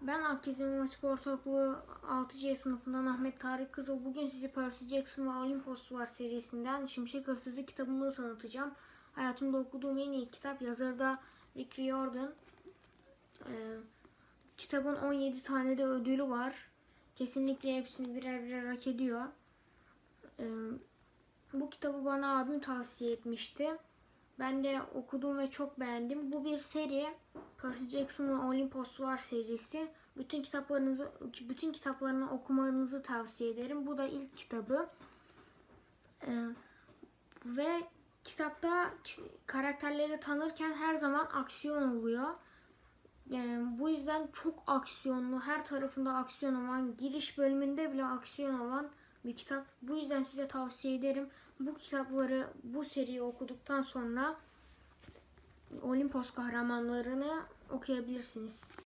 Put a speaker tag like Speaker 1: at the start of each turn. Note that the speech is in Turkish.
Speaker 1: Ben Akkezim Matip Ortaokulu 6C sınıfından Ahmet Tarık Kızıl. Bugün size Percy Jackson ve Olympus var serisinden Şimşek Hırsızı kitabını tanıtacağım. Hayatımda okuduğum en iyi kitap. Yazarı da Rick Riordan. Ee, kitabın 17 tane de ödülü var. Kesinlikle hepsini birer birer hak ediyor. Ee, bu kitabı bana abim tavsiye etmişti. Ben de okudum ve çok beğendim. Bu bir seri. Percy Jackson ve serisi. Bütün kitaplarınızı bütün kitaplarını okumanızı tavsiye ederim. Bu da ilk kitabı. Ee, ve kitapta ki- karakterleri tanırken her zaman aksiyon oluyor. Ee, bu yüzden çok aksiyonlu, her tarafında aksiyon olan, giriş bölümünde bile aksiyon olan bir kitap. Bu yüzden size tavsiye ederim. Bu kitapları, bu seriyi okuduktan sonra Olimpos kahramanlarını okuyabilirsiniz.